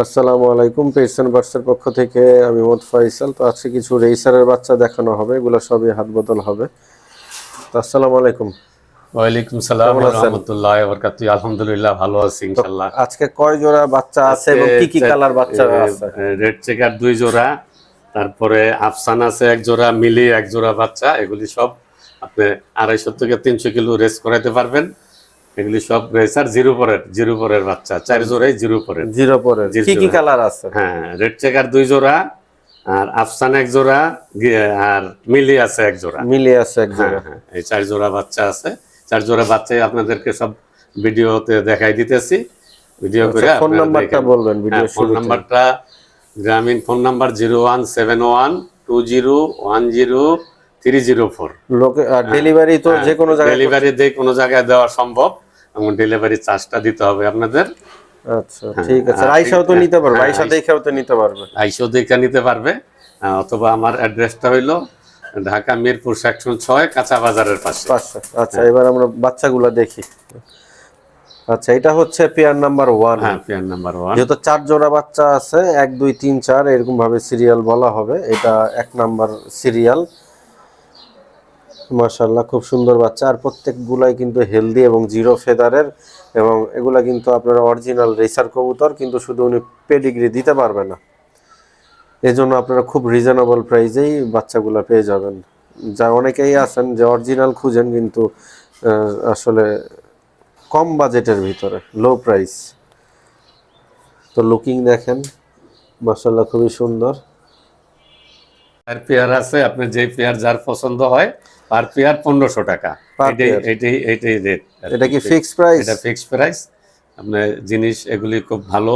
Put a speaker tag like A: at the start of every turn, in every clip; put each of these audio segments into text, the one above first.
A: আসসালামু আলাইকুম পেসেন বার্সের পক্ষ থেকে আমি মোহাম্মদ ফয়সাল তো আজকে কিছু রেসারের বাচ্চা দেখানো হবে এগুলো সবই হাত বদল হবে। তো আসসালামু আলাইকুম।
B: ওয়ালাইকুম সালাম? রহমতুল্লাহ বরকাত আলহামদুলিল্লাহ ভালো আছি ইনশাআল্লাহ।
A: আজকে কয় জোড়া বাচ্চা আছে এবং কি কি কালার বাচ্চা আছে?
B: রেড চেকার দুই জোড়া তারপরে আফসান আছে এক জোড়া মিলি এক জোড়া বাচ্চা এগুলি সব আপনি আড়াইশো থেকে তিনশো কিলো রেস করাইতে পারবেন। এগুলি সব রেসার জিরো পরের জিরো পরের বাচ্চা চার জোড়াই জিরো পরের
A: জিরো পরের কি কি কালার আছে?
B: হ্যাঁ রেড চেকার দুই জোড়া আর আফসান এক জোড়া আর মিলি আছে এক জোড়া।
A: মিলে আছে এক
B: হ্যাঁ
A: জোড়া।
B: হ্যাঁ এই চার জোড়া বাচ্চা আছে। চার জোড়া বাচ্চাই আপনাদেরকে সব ভিডিওতে দেখাই দিতেছি। ভিডিও করে
A: আচ্ছা, ফোন নাম্বারটা বলবেন ভিডিও
B: হ্যাঁ, ফোন নাম্বারটা Grameen phone number zero one seven one two zero one zero three zero four
A: লোকে ডেলিভারি তো যে কোনো জায়গায়
B: ডেলিভারি দিয়ে কোনো জায়গায় দেওয়া সম্ভব। এবং ডেলিভারি চার্জটা দিতে হবে আপনাদের।
A: আচ্ছা ঠিক আছে।
B: আর
A: আইসাও তো নিতে পারবে
B: হ্যাঁ,
A: আইসা দেখেও তো নিতে পারবে।
B: আইসো দেখে নিতে পারবে। অথবা আমার অ্যাড্রেসটা হইল ঢাকা মিরপুর সেকশন ছয় কাঁচা বাজারের পাশে।
A: আচ্ছা এবার আমরা বাচ্চাগুলো দেখি। আচ্ছা এটা হচ্ছে পেয়ার নাম্বার ওয়ান।
B: হ্যাঁ পেয়ার নাম্বার ওয়ান।
A: যেহেতু চার জোড়া বাচ্চা আছে এক দুই তিন চার এরকম ভাবে সিরিয়াল বলা হবে। এটা এক নাম্বার সিরিয়াল মাশাল্লাহ খুব সুন্দর বাচ্চা। আর প্রত্যেকগুলাই কিন্তু হেলদি এবং জিরো ফেদারের এবং এগুলা কিন্তু আপনারা অরিজিনাল রেসার কবুতর, কিন্তু শুধু উনি পেডিগ্রি দিতে পারবে না। এই জন্য আপনারা খুব রিজনেবল প্রাইসেই বাচ্চাগুলো পেয়ে যাবেন। যা অনেকেই আছেন যে অরিজিনাল খুঁজেন, কিন্তু আসলে কম বাজেটের ভিতরে লো প্রাইস তো লুকিং দেখেন মাসাল্লাহ খুবই সুন্দর।
B: আর পেয়ার আছে, আপনি যে পেয়ার যার পছন্দ হয় পার পেয়ার পনেরোশো টাকা। এটাই। এটাই রেট
A: এটা কি ফিক্সড প্রাইস
B: এটা ফিক্সড প্রাইস আপনার জিনিস এগুলি খুব ভালো।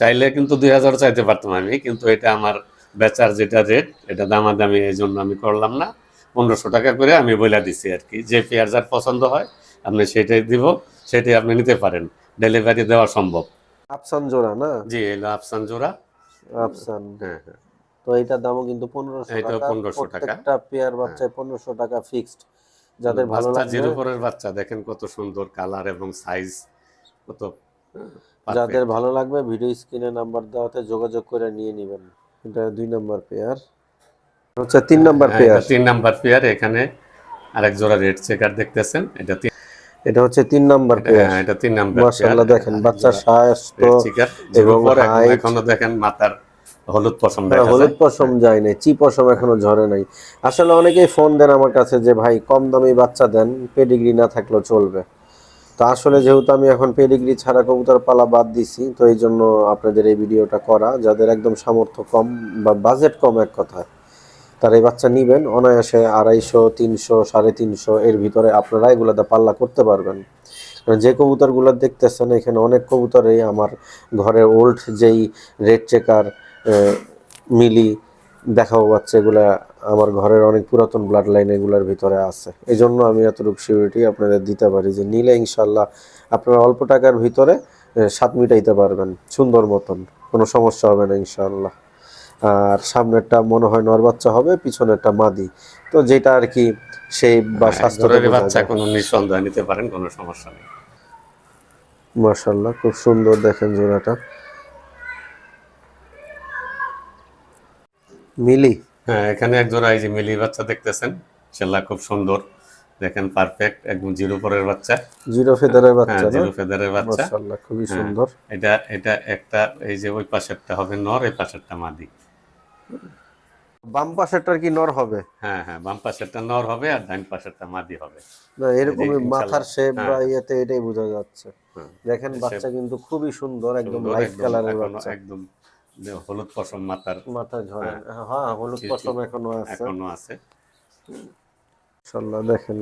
B: চাইলে কিন্তু দুই হাজার চাইতে পারতাম আমি কিন্তু এটা আমার বেচার যেটা রেট এটা দামাদামি এই জন্য আমি করলাম না। পনেরোশো টাকা করে আমি বলে দিছি আর কি। যে পেয়ার যার পছন্দ হয় আপনি সেটাই দিব সেটাই আপনি নিতে পারেন। ডেলিভারি দেওয়া সম্ভব।
A: আফসান জোড়া না?
B: জি এলো আফসান জোড়া।
A: আফসান
B: হ্যাঁ হ্যাঁ।
A: তো এটার দামও কিন্তু পনেরোশো টাকা।
B: 1500 টাকা।
A: প্রত্যেকটা পেয়ার বাচ্চায় পনেরোশো টাকা ফিক্সড যাদের ভালো
B: বাচ্চা
A: লাগবে
B: জিরো পরের বাচ্চা দেখেন কত সুন্দর কালার এবং সাইজ কত
A: যাদের ভালো লাগবে ভিডিও স্ক্রিনে নাম্বার দেওয়াতে যোগাযোগ করে নিয়ে নেবেন। এটা দুই নাম্বার পেয়ার হচ্ছে তিন নাম্বার
B: হ্যাঁ,
A: পেয়ার
B: তিন নাম্বার পেয়ার এখানে আরেক জোড়া রেড চেকার দেখতেছেন। এটা
A: এটা হচ্ছে তিন নাম্বার পেয়ার
B: হ্যাঁ, এটা তিন নাম্বার
A: মাশাআল্লাহ দেখেন
B: রেড চেকার
A: এবং
B: এবং এখনও দেখেন মাথার হলুদ পশম দেখা
A: হলুদ পশম যায় নাই চি পশম এখনও ঝরে নাই। আসলে অনেকেই ফোন দেন আমার কাছে যে ভাই কম দামি বাচ্চা দেন পেডিগ্রি না থাকলেও চলবে। তো আসলে যেহেতু আমি এখন পেডিগ্রি ছাড়া কবুতর পালা বাদ দিছি তো এই জন্য আপনাদের এই ভিডিওটা করা যাদের একদম সামর্থ্য কম বা বাজেট কম এক কথায় তারা এই বাচ্চা নিবেন। অনায়াসে আড়াইশো তিনশো সাড়ে তিনশো এর ভিতরে আপনারা এগুলোতে পাল্লা করতে পারবেন। কারণ যে কবুতরগুলো দেখতেছেন এখানে অনেক কবুতরেই আমার ঘরে ওল্ড যেই রেড চেকার মিলি দেখাও বাচ্চা এগুলা আমার ঘরের অনেক পুরাতন ব্লাড লাইন এগুলোর ভিতরে আছে। এই জন্য আমি এতটুকু সিউরিটি আপনাদের দিতে পারি যে নিলে ইনশাল্লাহ আপনারা অল্প টাকার ভিতরে স্বাদ মিটাইতে পারবেন সুন্দর মতন কোনো সমস্যা হবে না ইনশাল্লাহ আর সামনেরটা মনে হয় নর বাচ্চা হবে পিছনেরটা মাদি। তো যেটা আর কি সেই বা স্বাস্থ্য
B: বাচ্চা কোনো নিঃসন্দেহ নিতে পারেন কোনো সমস্যা নেই।
A: মার্শাল্লাহ খুব সুন্দর দেখেন জোড়াটা। মিলি?
B: হ্যাঁ এখানে এক জোড়া এই যে মিলি বাচ্চা দেখতেছেন। সেল্লা খুব সুন্দর। দেখেন পারফেক্ট একদম জিরো পরের বাচ্চা।
A: জিরো ফেদারের
B: হ্যাঁ
A: বাচ্চা না?
B: জিরো ফেদারের বাচ্চা।
A: মার্শাল্লাহ খুবই
B: হ্যাঁ।
A: সুন্দর।
B: এটা এটা একটা এই যে ওই পাশেরটা হবে নর এই পাশেরটা মাদি।
A: বাম পাশেরটার কি নর হবে?
B: হ্যাঁ হ্যাঁ বাম পাশেরটা নর হবে আর ডান পাশেরটা মাদি হবে।
A: না
B: ইনশাল্লাহ।
A: মাথার শেপ বা
B: হ্যাঁ।
A: ইয়েতে এটাই বোঝা যাচ্ছে। দেখেন বাচ্চা কিন্তু খুবই সুন্দর একদম লাইট কালারের বাচ্চা।
B: একদম হলুদ পশম মাথার
A: মাথা ঝরে হ্যাঁ। হলুদ
B: জি, জি।
A: পশম এখনও আছে।
B: এখনও আছে।
A: মাশাল্লাহ দেখেন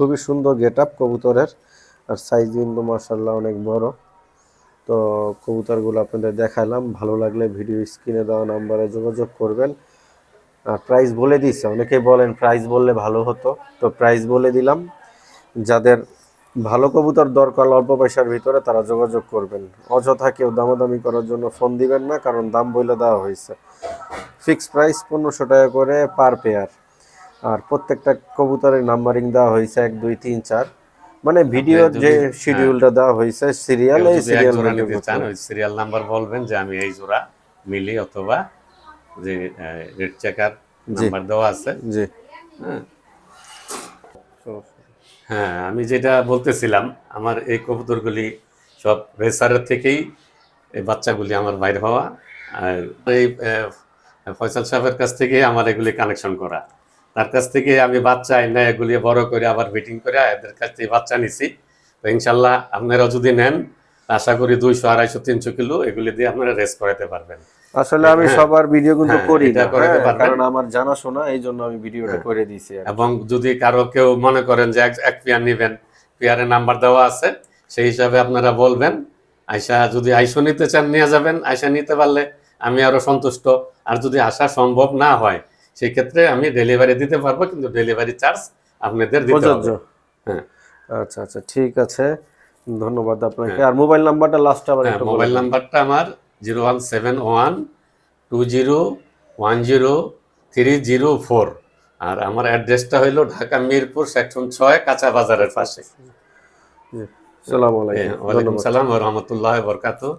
A: খুবই সুন্দর গেট আপ কবুতরের। আর সাইজ কিন্তু মাশাল্লাহ অনেক বড়। তো কবুতরগুলো আপনাদের দেখালাম। ভালো লাগলে ভিডিও স্ক্রিনে দেওয়া নাম্বারে যোগাযোগ করবেন। আর প্রাইস বলে দিচ্ছে অনেকেই বলেন প্রাইস বললে ভালো হতো। তো প্রাইস বলে দিলাম। যাদের ভালো কবুতর দরকার অল্প পয়সার ভিতরে তারা যোগাযোগ করবেন। অযথা কেউ দামাদামি করার জন্য ফোন দিবেন না কারণ দাম বইলে দেওয়া হয়েছে। ফিক্সড প্রাইস পনেরোশো টাকা করে পার পেয়ার আর প্রত্যেকটা কবুতরের নাম্বারিং দেওয়া হয়েছে এক দুই তিন চার। মানে ভিডিওর
B: যদি-
A: যে
B: হ্যাঁ।
A: শিডিউলটা দেওয়া হয়েছে সিরিয়াল এই সিরিয়াল
B: চান ওই সিরিয়াল নাম্বার বলবেন যে আমি এই জোড়া মিলি অথবা যে রেড চেকার নাম্বার দেওয়া আছে।
A: জি।
B: হ্যাঁ। হ্যাঁ আমি যেটা বলতেছিলাম, আমার এই কবুতরগুলি সব রেসারের থেকেই এই বাচ্চাগুলি আমার বাইর হওয়া। আর এই ফয়সাল সাহেবের কাছ থেকে আমার এগুলি কালেকশন করা। তার কাছ থেকে আমি বাচ্চা এনে এগুলি বড় করে আবার মিটিং করে এদের কাছ থেকে বাচ্চা নিছি। তো ইনশাল্লাহ আপনারা যদি নেন, আশা করি দুইশো, আড়াইশো, তিনশো কিলো এগুলি দিয়ে আপনারা রেস করাতে পারবেন।
A: আসলে আমি
B: হ্যাঁ।
A: সবার ভিডিও কিন্তু
B: হ্যাঁ,
A: করি না। হ্যাঁ। কারণ আমার জানাশোনা এই জন্য আমি ভিডিওটা। করে দিয়েছি
B: এবং যদি কারও কেউ মনে করেন যে এক- পেয়ার নেবেন পেয়ারের নাম্বার দেওয়া আছে সেই হিসাবে আপনারা বলবেন আয়সা যদি আইসো নিতে চান নিয়ে যাবেন। আয়সা নিতে পারলে আমি আরও সন্তুষ্ট। আর যদি আসা সম্ভব না হয় সেই ক্ষেত্রে আমি ডেলিভারি দিতে পারব কিন্তু ডেলিভারি চার্জ আপনাদের দিতে হবে। হ্যাঁ।
A: আচ্ছা আচ্ছা ঠিক আছে। ধন্যবাদ আপনাকে। আর মোবাইল নাম্বারটা লাস্ট আবার একটু
B: মোবাইল। নাম্বারটা আমার zero one seven one two zero one zero three zero four. আর আমার অ্যাড্রেসটা হইল ঢাকা মিরপুর সেকশন ছয় কাঁচা বাজারের পাশে।
A: সালাম
B: হ্যাঁ,
A: আলাইকুম
B: ওয়ালাইকুম
A: ধন্যবাদ।
B: সালাম রহমতুল্লাহ বারাকাতুহু।